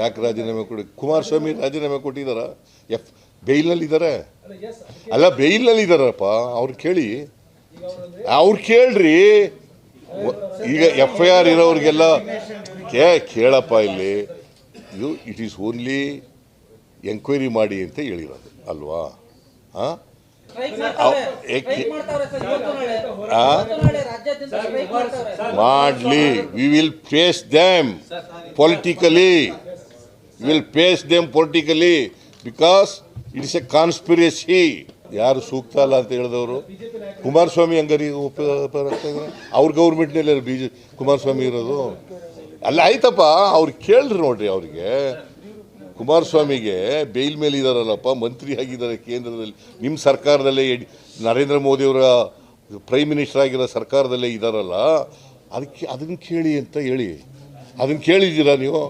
ಯಾಕೆ ರಾಜೀನಾಮೆ ಕೊಡಿ? ಕುಮಾರಸ್ವಾಮಿ ರಾಜೀನಾಮೆ ಕೊಟ್ಟಿದ್ದಾರ ಎಫ್ ಬೇಯ್ಲ್ನಲ್ಲಿ ಇದ್ದಾರೆ ಅಲ್ಲ ಬೇಯ್ಲ್ನಲ್ಲಿ ಇದ್ದಾರಪ್ಪ ಅವ್ರು ಕೇಳಿ. ಅವ್ರು ಕೇಳ್ರಿ. ಈಗ ಎಫ್ ಐ ಆರ್ ಇರೋರಿಗೆಲ್ಲ ಕೇ ಕೇಳಪ್ಪ ಇಲ್ಲಿ. ಇದು ಇಟ್ ಈಸ್ ಓನ್ಲಿ ಎಂಕ್ವೈರಿ ಮಾಡಿ ಅಂತ ಹೇಳಿರೋದು ಅಲ್ವಾ? ಹಾಂ ಮಾಡಲಿ. We will face them politically will face them politically because it's a conspiracy ಯಾರು ಸೂಕ್ತ ಅಲ್ಲ ಅಂತ ಹೇಳಿದವರು? ಕುಮಾರಸ್ವಾಮಿ ಹಂಗಾರಿ ಅವ್ರ ಗೌರ್ಮೆಂಟ್ನಲ್ಲಿ ಬಿ ಜೆ ಕುಮಾರಸ್ವಾಮಿ ಇರೋದು. ಅಲ್ಲ, ಆಯ್ತಪ್ಪ, ಅವ್ರು ಕೇಳ್ರಿ ನೋಡ್ರಿ ಅವ್ರಿಗೆ. ಕುಮಾರಸ್ವಾಮಿಗೆ ಬೇಲ್ ಮೇಲೆ ಇದ್ದಾರಲ್ಲಪ್ಪ ಮಂತ್ರಿ ಆಗಿದ್ದಾರೆ ಕೇಂದ್ರದಲ್ಲಿ. ನಿಮ್ಮ ಸರ್ಕಾರದಲ್ಲೇ ನರೇಂದ್ರ ಮೋದಿಯವರ ಪ್ರೈಮ್ ಮಿನಿಸ್ಟರ್ ಆಗಿರೋ ಸರ್ಕಾರದಲ್ಲೇ ಇದ್ದಾರಲ್ಲ ಅದಕ್ಕೆ ಅದನ್ನು ಕೇಳಿ ಅಂತ ಹೇಳಿ. ಅದನ್ನು ಕೇಳಿದ್ದೀರಾ ನೀವು?